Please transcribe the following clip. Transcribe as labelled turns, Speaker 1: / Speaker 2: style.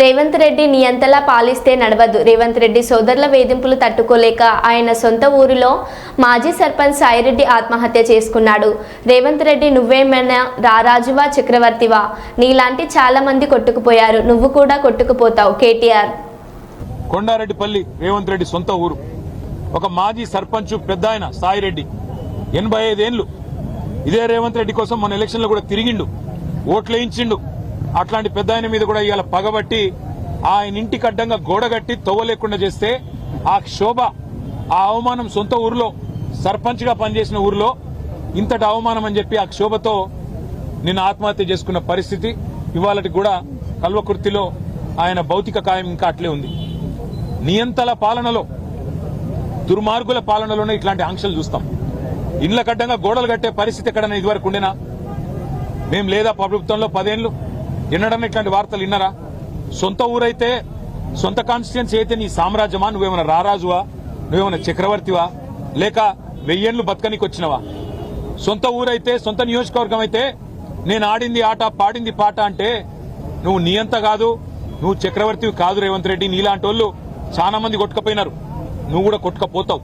Speaker 1: రేవంత్ రెడ్డి నియంతలా పాలిస్తే నడవదు. రేవంత్ రెడ్డి సోదరుల వేధింపులు తట్టుకోలేక ఆయన సొంత ఊరిలో మాజీ సర్పంచ్ సాయిరెడ్డి ఆత్మహత్య చేసుకున్నాడు. రేవంత్ రెడ్డి నువ్వేమైనా రారాజువా చక్రవర్తివా? నీలాంటి చాలా మంది కొట్టుకుపోయారు. నువ్వు కూడా కొట్టుకుపోతావు కేటీఆర్.
Speaker 2: కొండారెడ్డిపల్లి రేవంత్ రెడ్డి సొంత ఊరు. ఒక మాజీ సర్పంచ్ పెద్ద ఆయన సాయిరెడ్డి. ఎనభై ఐదేళ్ళు ఇదే రేవంత్ రెడ్డి కోసం మన ఎలక్షన్లో కూడా తిరిగిండు. ఓట్లు వేయించిండు అట్లాంటి పెద్ద ఆయన మీద కూడా ఇవాళ పగబట్టి ఆయన ఇంటికి అడ్డంగా గోడ కట్టి తవ్వలేకుండా చేస్తే ఆ క్షోభ ఆ అవమానం సొంత ఊరిలో సర్పంచ్గా పనిచేసిన ఊరిలో ఇంతటి అవమానం అని చెప్పి ఆ క్షోభతో నిన్ను ఆత్మహత్య చేసుకున్న పరిస్థితి ఇవాళకి కూడా కల్వకుర్తిలో ఆయన భౌతిక కాయం ఇంకా అట్లే ఉంది. నియంతల పాలనలో దుర్మార్గుల పాలనలోనే ఇట్లాంటి ఆంక్షలు చూస్తాం. ఇండ్ల కడ్డంగా గోడలు కట్టే పరిస్థితి ఎక్కడన్నా ఇదివరకు ఉండేనా? మేం లేదా ప్రభుత్వంలో పదేళ్ళు వినడం ఇట్లాంటి వార్తలు విన్నారా? సొంత ఊరైతే సొంత కాన్స్టిట్యున్సీ అయితే నీ సామ్రాజ్యమా? నువ్వేమైనా రారాజువా? నువ్వేమైనా చక్రవర్తివా? లేక వెయ్యేళ్ళు బతకనికి వచ్చినవా? సొంత ఊరైతే సొంత నియోజకవర్గం అయితే నేను ఆడింది ఆట పాడింది పాట అంటే నువ్వు నియంత కాదు నువ్వు చక్రవర్తివి కాదు రేవంత్ రెడ్డి నీలాంటి వాళ్ళు చాలా మంది కొట్టుకపోయినారు. నువ్వు కూడా కొట్టుకపోతావు.